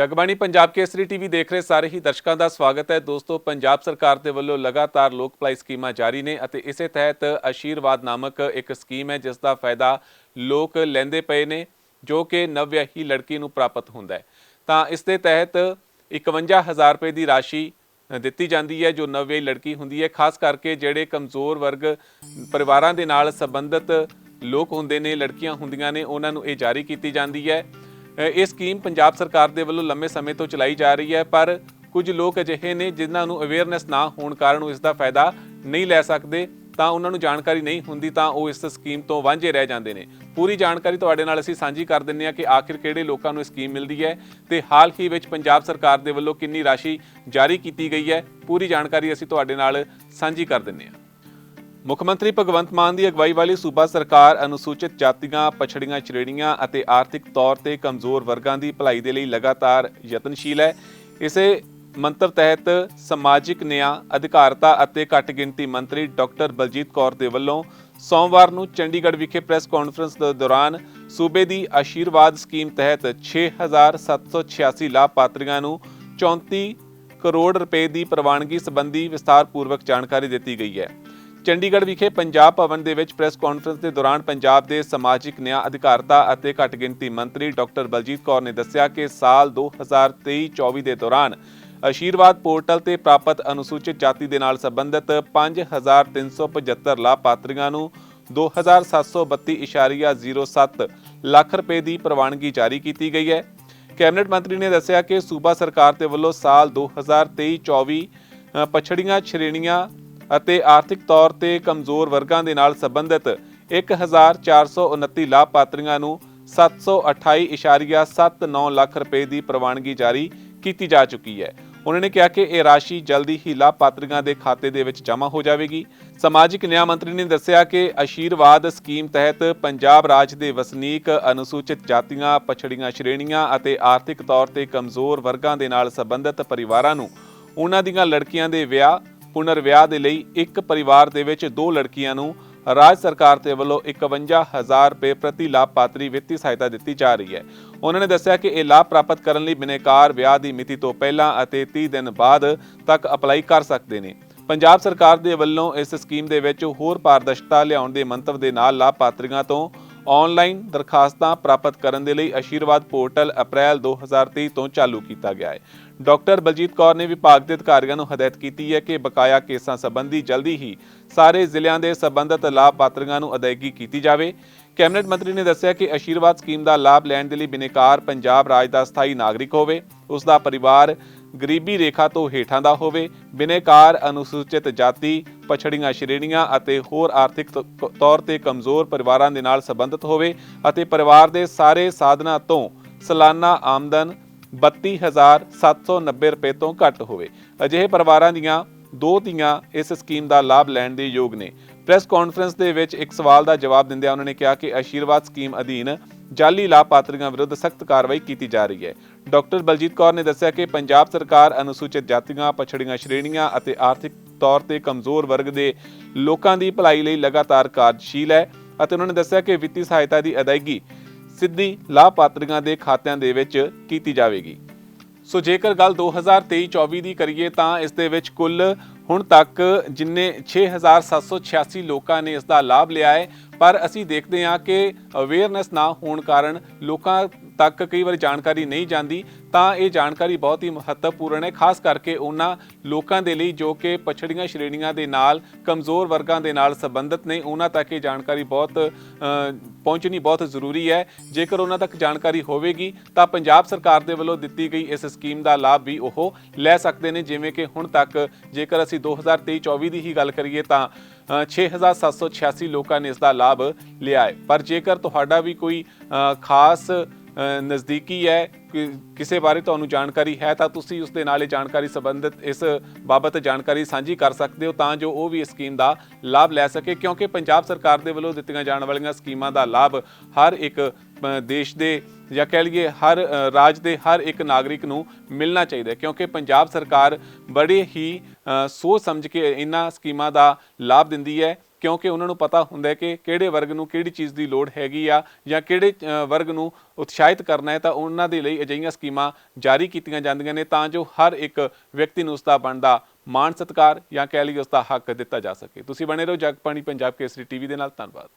Jagbani Punjab Kesari TV ਦੇਖ ਰਹੇ ਸਾਰੇ ਹੀ ਦਰਸ਼ਕਾਂ ਦਾ ਸਵਾਗਤ ਹੈ। ਦੋਸਤੋ, ਪੰਜਾਬ ਸਰਕਾਰ ਦੇ ਵੱਲੋਂ ਲਗਾਤਾਰ ਲੋਕ ਭਲਾਈ ਸਕੀਮਾਂ ਜਾਰੀ ਨੇ ਅਤੇ ਇਸੇ ਤਹਿਤ ਆਸ਼ੀਰਵਾਦ ਨਾਮਕ ਇੱਕ ਸਕੀਮ ਹੈ, ਜਿਸ ਦਾ ਫਾਇਦਾ ਲੋਕ ਲੈਂਦੇ ਪਏ ਨੇ, ਜੋ ਕਿ ਨਵਵਿਆਹੀ ਲੜਕੀ ਨੂੰ ਪ੍ਰਾਪਤ ਹੁੰਦਾ ਹੈ। ਤਾਂ ਇਸ ਦੇ ਤਹਿਤ 51000 ਰੁਪਏ ਦੀ ਰਾਸ਼ੀ ਦਿੱਤੀ ਜਾਂਦੀ ਹੈ, ਜੋ ਨਵਵਿਆਹੀ ਲੜਕੀ ਹੁੰਦੀ ਹੈ। ਖਾਸ ਕਰਕੇ ਜਿਹੜੇ ਕਮਜ਼ੋਰ ਵਰਗ ਪਰਿਵਾਰਾਂ ਦੇ ਨਾਲ ਸੰਬੰਧਿਤ ਲੋਕ ਹੁੰਦੇ ਨੇ, ਲੜਕੀਆਂ ਹੁੰਦੀਆਂ ਨੇ, ਉਹਨਾਂ ਨੂੰ ਇਹ ਜਾਰੀ ਕੀਤੀ ਜਾਂਦੀ ਹੈ। ਇਹ ਸਕੀਮ ਪੰਜਾਬ ਸਰਕਾਰ ਦੇ ਵੱਲੋਂ ਲੰਮੇ ਸਮੇਂ ਤੋਂ ਚਲਾਈ ਜਾ ਰਹੀ ਹੈ, ਪਰ ਕੁਝ ਲੋਕ ਅਜਿਹੇ ਨੇ ਜਿਨ੍ਹਾਂ ਨੂੰ ਅਵੇਅਰਨੈਸ ਨਾ ਹੋਣ ਕਾਰਨ ਉਹ ਇਸ ਦਾ ਫਾਇਦਾ ਨਹੀਂ ਲੈ ਸਕਦੇ, ਤਾਂ ਉਹਨਾਂ ਨੂੰ ਜਾਣਕਾਰੀ ਨਹੀਂ ਹੁੰਦੀ, ਤਾਂ ਉਹ ਇਸ ਸਕੀਮ ਤੋਂ ਵਾਂਝੇ ਰਹਿ ਜਾਂਦੇ ਨੇ। ਪੂਰੀ ਜਾਣਕਾਰੀ ਤੁਹਾਡੇ ਨਾਲ ਅਸੀਂ ਸਾਂਝੀ ਕਰ ਦਿੰਨੇ ਆ ਕਿ ਆਖਿਰ ਕਿਹੜੇ ਲੋਕਾਂ ਨੂੰ ਇਹ ਸਕੀਮ ਮਿਲਦੀ ਹੈ ਤੇ ਹਾਲ ਹੀ ਵਿੱਚ ਪੰਜਾਬ ਸਰਕਾਰ ਦੇ ਵੱਲੋਂ ਕਿੰਨੀ ਰਾਸ਼ੀ ਜਾਰੀ ਕੀਤੀ ਗਈ ਹੈ, ਪੂਰੀ ਜਾਣਕਾਰੀ ਅਸੀਂ ਤੁਹਾਡੇ ਨਾਲ ਸਾਂਝੀ ਕਰ ਦਿੰਨੇ ਆ ਮੁੱਖ ਮੰਤਰੀ ਭਗਵੰਤ ਮਾਨ ਦੀ ਅਗਵਾਈ ਵਾਲੀ ਸੂਬਾ ਸਰਕਾਰ ਅਨੁਸੂਚਿਤ ਜਾਤੀਆਂ, ਪਛੜੀਆਂ ਸ਼੍ਰੇਣੀਆਂ ਅਤੇ ਆਰਥਿਕ ਤੌਰ ਤੇ ਕਮਜ਼ੋਰ ਵਰਗਾਂ ਦੀ ਭਲਾਈ ਦੇ ਲਈ ਲਗਾਤਾਰ ਯਤਨਸ਼ੀਲ ਹੈ। ਇਸੇ ਮੰਤਵ ਤਹਿਤ ਸਮਾਜਿਕ ਨਿਆਂ, ਅਧਿਕਾਰਤਾ ਅਤੇ ਘੱਟ ਗਿਣਤੀ ਮੰਤਰੀ ਡਾਕਟਰ ਬਲਜੀਤ ਕੌਰ ਦੇ ਵੱਲੋਂ ਸੋਮਵਾਰ ਨੂੰ ਚੰਡੀਗੜ੍ਹ ਵਿਖੇ ਪ੍ਰੈਸ ਕਾਨਫਰੰਸ ਦੇ ਦੌਰਾਨ ਸੂਬੇ ਦੀ ਆਸ਼ੀਰਵਾਦ ਸਕੀਮ ਤਹਿਤ 6786 ਲਾਭਪਾਤਰੀਆਂ ਨੂੰ 34 ਕਰੋੜ ਰੁਪਏ ਦੀ ਪ੍ਰਵਾਨਗੀ ਸੰਬੰਧੀ ਵਿਸਥਾਰਪੂਰਵਕ ਜਾਣਕਾਰੀ ਦਿੱਤੀ ਗਈ ਹੈ। ਚੰਡੀਗੜ੍ਹ ਵਿਖੇ ਪੰਜਾਬ ਭਵਨ ਦੇ ਵਿੱਚ ਪ੍ਰੈਸ ਕਾਨਫਰੰਸ ਦੇ ਦੌਰਾਨ ਪੰਜਾਬ ਦੇ ਸਮਾਜਿਕ ਨਿਆਂ ਅਧਿਕਾਰਤਾ ਅਤੇ ਘੱਟ ਗਿਣਤੀ ਮੰਤਰੀ ਡਾਕਟਰ ਬਲਜੀਤ ਕੌਰ ਨੇ ਦੱਸਿਆ ਕਿ ਸਾਲ 2023-24 ਦੇ ਦੌਰਾਨ ਆਸ਼ੀਰਵਾਦ ਪੋਰਟਲ ਤੇ ਪ੍ਰਾਪਤ ਅਨੁਸੂਚਿਤ ਜਾਤੀ ਦੇ ਨਾਲ ਸੰਬੰਧਿਤ 5375 ਲਾਭਪਾਤਰੀਆਂ ਨੂੰ 2732.07 ਲੱਖ ਰੁਪਏ ਦੀ ਪ੍ਰਵਾਨਗੀ ਜਾਰੀ ਕੀਤੀ ਗਈ ਹੈ। ਕੈਬਨਿਟ ਮੰਤਰੀ ਨੇ ਦੱਸਿਆ ਕਿ ਸੂਬਾ ਸਰਕਾਰ ਦੇ ਵੱਲੋਂ ਸਾਲ 2023-24 ਅ, ਪਛੜੀਆਂ ਸ਼੍ਰੇਣੀਆਂ ਅਤੇ ਆਰਥਿਕ ਤੌਰ ਤੇ ਕਮਜ਼ੋਰ ਵਰਗਾਂ ਦੇ ਨਾਲ ਸੰਬੰਧਿਤ 1429 ਲਾਭਪਾਤਰੀਆਂ ਨੂੰ 728.79 ਲੱਖ ਰੁਪਏ ਦੀ ਪ੍ਰਵਾਨਗੀ ਜਾਰੀ ਕੀਤੀ ਜਾ ਚੁੱਕੀ ਹੈ। ਉਹਨਾਂ ਨੇ ਕਿਹਾ ਕਿ ਇਹ ਰਾਸ਼ੀ ਜਲਦੀ ਹੀ ਲਾਭਪਾਤਰੀਆਂ ਦੇ ਖਾਤੇ ਦੇ ਵਿੱਚ ਜਮ੍ਹਾਂ ਹੋ ਜਾਵੇਗੀ। ਸਮਾਜਿਕ ਨਿਆਂ ਮੰਤਰੀ ਨੇ ਦੱਸਿਆ ਕਿ ਆਸ਼ੀਰਵਾਦ ਸਕੀਮ ਤਹਿਤ ਪੰਜਾਬ ਰਾਜ ਦੇ ਵਸਨੀਕ, ਅਨੁਸੂਚਿਤ ਜਾਤੀਆਂ, ਪਛੜੀਆਂ ਸ਼੍ਰੇਣੀਆਂ ਅਤੇ ਆਰਥਿਕ ਤੌਰ ਤੇ ਕਮਜ਼ੋਰ ਵਰਗਾਂ ਦੇ ਨਾਲ ਸੰਬੰਧਿਤ ਪਰਿਵਾਰਾਂ ਨੂੰ ਉਹਨਾਂ ਦੀਆਂ ਲੜਕੀਆਂ ਦੇ ਵਿਆਹ ਪੁਨਰ ਵਿਆਹ ਦੇ ਲਈ ਇੱਕ ਪਰਿਵਾਰ ਦੇ ਵਿੱਚ ਦੋ ਲੜਕੀਆਂ ਨੂੰ ਰਾਜ ਸਰਕਾਰ ਦੇ ਵੱਲੋਂ 51000 ਰੁਪਏ ਪ੍ਰਤੀ ਲਾਭਪਾਤਰੀ ਵਿੱਤੀ ਸਹਾਇਤਾ ਦਿੱਤੀ ਜਾ ਰਹੀ ਹੈ। ਉਹਨਾਂ ਨੇ ਦੱਸਿਆ ਕਿ ਇਹ ਲਾਭ ਪ੍ਰਾਪਤ ਕਰਨ ਲਈ ਬਿਨੇਕਾਰ ਵਿਆਹ ਦੀ ਮਿਤੀ ਤੋਂ ਪਹਿਲਾਂ ਅਤੇ 30 ਦਿਨ ਬਾਅਦ ਤੱਕ ਅਪਲਾਈ ਕਰ ਸਕਦੇ ਨੇ। ਪੰਜਾਬ ਸਰਕਾਰ ਦੇ ਵੱਲੋਂ ਇਸ ਸਕੀਮ ਦੇ ਵਿੱਚ ਹੋਰ ਪਾਰਦਰਸ਼ਤਾ ਲਿਆਉਣ ਦੇ ਮੰਤਵ ਦੇ ਨਾਲ ਲਾਭਪਾਤਰੀਆਂ ਤੋਂ ਆਨਲਾਈਨ ਦਰਖਾਸਤਾਂ ਪ੍ਰਾਪਤ ਕਰਨ ਦੇ ਲਈ ਆਸ਼ੀਰਵਾਦ ਪੋਰਟਲ ਅਪ੍ਰੈਲ 2023 ਤੋਂ ਚਾਲੂ ਕੀਤਾ ਗਿਆ ਹੈ। ਡਾਕਟਰ ਬਲਜੀਤ ਕੌਰ ਨੇ ਵਿਭਾਗ ਦੇ ਅਧਿਕਾਰੀਆਂ ਨੂੰ ਹਦਾਇਤ ਕੀਤੀ ਹੈ ਕਿ ਬਕਾਇਆ ਕੇਸਾਂ ਸੰਬੰਧੀ ਜਲਦੀ ਹੀ ਸਾਰੇ ਜ਼ਿਲ੍ਹਿਆਂ ਦੇ ਸੰਬੰਧਿਤ ਲਾਭਪਾਤਰੀਆਂ ਨੂੰ ਅਦਾਇਗੀ ਕੀਤੀ ਜਾਵੇ। ਕੈਬਨਿਟ ਮੰਤਰੀ ਨੇ ਦੱਸਿਆ ਕਿ ਆਸ਼ੀਰਵਾਦ ਸਕੀਮ ਦਾ ਲਾਭ ਲੈਣ ਦੇ ਲਈ ਬਿਨੇਕਾਰ ਪੰਜਾਬ ਰਾਜ ਦਾ ਸਥਾਈ ਨਾਗਰਿਕ ਹੋਵੇ, ਉਸ ਦਾ ਪਰਿਵਾਰ ਗਰੀਬੀ ਰੇਖਾ ਤੋਂ ਹੇਠਾਂ ਦਾ ਹੋਵੇ, ਬਿਨੇਕਾਰ ਅਨੁਸੂਚਿਤ ਜਾਤੀ, ਪਛੜੀਆਂ ਸ਼੍ਰੇਣੀਆਂ ਅਤੇ ਹੋਰ ਆਰਥਿਕ ਤੌਰ ਤੇ ਕਮਜ਼ੋਰ ਪਰਿਵਾਰਾਂ ਦੇ ਨਾਲ ਸੰਬੰਧਿਤ ਹੋਵੇ ਅਤੇ ਪਰਿਵਾਰ ਦੇ ਸਾਰੇ ਸਾਧਨਾਂ ਤੋਂ ਸਾਲਾਨਾ ਆਮਦਨ 32790 ਰੁਪਏ ਤੋਂ ਘੱਟ ਹੋਵੇ। ਅਜਿਹੇ ਪਰਿਵਾਰਾਂ ਦੀਆਂ ਦੋ ਧੀਆਂ ਇਸ ਸਕੀਮ ਦਾ ਲਾਭ ਲੈਣ ਦੇ ਯੋਗ ਨੇ। ਪ੍ਰੈਸ ਕਾਨਫਰੰਸ ਦੇ ਵਿੱਚ ਇੱਕ ਸਵਾਲ ਦਾ ਜਵਾਬ ਦਿੰਦਿਆਂ ਉਹਨਾਂ ਨੇ ਕਿਹਾ ਕਿ ਆਸ਼ੀਰਵਾਦ ਸਕੀਮ ਅਧੀਨ ਜਾਲੀ ਲਾਭਪਾਤਰੀਆਂ ਵਿਰੁੱਧ ਸਖਤ ਕਾਰਵਾਈ ਕੀਤੀ ਜਾ ਰਹੀ ਹੈ। ਡਾਕਟਰ ਬਲਜੀਤ ਕੌਰ ਨੇ ਦੱਸਿਆ ਕਿ ਪੰਜਾਬ ਸਰਕਾਰ ਅਨੁਸੂਚਿਤ ਜਾਤੀਆਂ, ਪਛੜੀਆਂ ਸ਼੍ਰੇਣੀਆਂ ਅਤੇ ਆਰਥਿਕ ਤੌਰ ਤੇ ਕਮਜ਼ੋਰ ਵਰਗ ਦੇ ਲੋਕਾਂ ਦੀ ਭਲਾਈ ਲਈ ਲਗਾਤਾਰ ਕਾਰਜਸ਼ੀਲ ਹੈ ਅਤੇ ਉਹਨਾਂ ਨੇ ਦੱਸਿਆ ਕਿ ਵਿੱਤੀ ਸਹਾਇਤਾ ਦੀ ਅਦਾਇਗੀ ਸਿੱਧੀ ਲਾਭਪਾਤਰੀਆਂ ਦੇ ਖਾਤਿਆਂ ਦੇ ਵਿੱਚ ਕੀਤੀ ਜਾਵੇਗੀ। ਸੋ ਜੇਕਰ ਗੱਲ 2023-24 ਦੀ ਕਰੀਏ ਤਾਂ ਇਸ ਦੇ ਵਿੱਚ ਕੁੱਲ ਹੁਣ ਤੱਕ ਜਿੰਨੇ 6786 ਲੋਕਾਂ ਨੇ ਇਸ ਦਾ ਲਾਭ ਲਿਆ ਹੈ, ਪਰ ਅਸੀਂ ਦੇਖਦੇ ਹਾਂ ਕਿ ਅਵੇਅਰਨੈਸ ਨਾ ਹੋਣ ਕਾਰਨ ਲੋਕਾਂ ਤੱਕ ਕਈ ਵਾਰ ਜਾਣਕਾਰੀ ਨਹੀਂ ਜਾਂਦੀ ਤਾਂ ਇਹ ਜਾਣਕਾਰੀ ਬਹੁਤ ਹੀ ਮਹੱਤਵਪੂਰਨ ਹੈ ਖਾਸ ਕਰਕੇ ਉਹਨਾਂ ਲੋਕਾਂ ਦੇ ਲਈ ਜੋ ਕਿ ਪਛੜੀਆਂ ਸ਼੍ਰੇਣੀਆਂ ਦੇ ਨਾਲ ਕਮਜ਼ੋਰ ਵਰਗਾਂ ਦੇ ਨਾਲ ਸੰਬੰਧਿਤ ਨੇ ਉਹਨਾਂ ਤੱਕ ਇਹ ਜਾਣਕਾਰੀ ਬਹੁਤ ਪਹੁੰਚਣੀ ਬਹੁਤ ਜ਼ਰੂਰੀ ਹੈ। ਜੇਕਰ ਉਹਨਾਂ ਤੱਕ ਜਾਣਕਾਰੀ ਹੋਵੇਗੀ ਤਾਂ ਪੰਜਾਬ ਸਰਕਾਰ ਦੇ ਵੱਲੋਂ ਦਿੱਤੀ ਗਈ ਇਸ ਸਕੀਮ ਦਾ ਲਾਭ ਵੀ ਉਹ ਲੈ ਸਕਦੇ ਨੇ ਜਿਵੇਂ ਕਿ ਹੁਣ ਤੱਕ ਜੇਕਰ ਅਸੀਂ 2023-24 ਦੀ ਹੀ ਗੱਲ ਕਰੀਏ ਤਾਂ ਅ, 6786 ਲੋਕਾਂ ਨੇ ਇਸ ਦਾ ਲਾਭ ਲਿਆ ਹੈ। ਪਰ ਜੇਕਰ ਤੁਹਾਡਾ ਵੀ ਕੋਈ ਖਾਸ ਨਜ਼ਦੀਕੀ ਹੈ ਕਿ ਕਿਸੇ ਬਾਰੇ ਤੁਹਾਨੂੰ ਜਾਣਕਾਰੀ ਹੈ ਤਾਂ ਤੁਸੀਂ ਉਸ ਦੇ ਨਾਲ ਇਹ ਜਾਣਕਾਰੀ ਸੰਬੰਧਿਤ ਇਸ ਬਾਬਤ ਜਾਣਕਾਰੀ ਸਾਂਝੀ ਕਰ ਸਕਦੇ ਹੋ ਤਾਂ ਜੋ ਉਹ ਵੀ ਇਸ ਸਕੀਮ ਦਾ ਲਾਭ ਲੈ ਸਕੇ, ਕਿਉਂਕਿ ਪੰਜਾਬ ਸਰਕਾਰ ਦੇ ਵੱਲੋਂ ਦਿੱਤੀਆਂ ਜਾਣ ਵਾਲੀਆਂ ਸਕੀਮਾਂ ਦਾ ਲਾਭ ਹਰ ਇੱਕ ਦੇਸ਼ ਦੇ ਜਾਂ ਕਹਿ ਲਈਏ ਹਰ ਰਾਜ ਦੇ ਹਰ ਇੱਕ ਨਾਗਰਿਕ ਨੂੰ ਮਿਲਣਾ ਚਾਹੀਦਾ ਕਿਉਂਕਿ ਪੰਜਾਬ ਸਰਕਾਰ ਬੜੇ ਹੀ ਸੋਚ ਸਮਝ ਕੇ ਇਹਨਾਂ ਸਕੀਮਾਂ ਦਾ ਲਾਭ ਦਿੰਦੀ ਹੈ। ਕਿਉਂਕਿ ਉਹਨਾਂ ਨੂੰ ਪਤਾ ਹੁੰਦਾ ਕਿ ਕਿਹੜੇ ਵਰਗ ਨੂੰ ਕਿਹੜੀ ਚੀਜ਼ ਦੀ ਲੋੜ ਹੈਗੀ ਆ ਜਾਂ ਕਿਹੜੇ ਵਰਗ ਨੂੰ ਉਤਸ਼ਾਹਿਤ ਕਰਨਾ ਹੈ ਤਾਂ ਉਹਨਾਂ ਦੇ ਲਈ ਅਜਿਹੀਆਂ ਸਕੀਮਾਂ ਜਾਰੀ ਕੀਤੀਆਂ ਜਾਂਦੀਆਂ ਨੇ ਤਾਂ ਜੋ ਹਰ ਇੱਕ ਵਿਅਕਤੀ ਨੂੰ ਉਸ ਦਾ ਬਣਦਾ ਮਾਣ ਸਤਿਕਾਰ ਜਾਂ ਕਹਿ ਲਈਏ ਉਸ ਦਾ ਹੱਕ ਦਿੱਤਾ ਜਾ ਸਕੇ। ਤੁਸੀਂ ਬਣੇ ਰਹੋ ਜਗਬਾਣੀ ਪੰਜਾਬ ਕੇਸਰੀ ਟੀਵੀ ਦੇ ਨਾਲ, ਧੰਨਵਾਦ।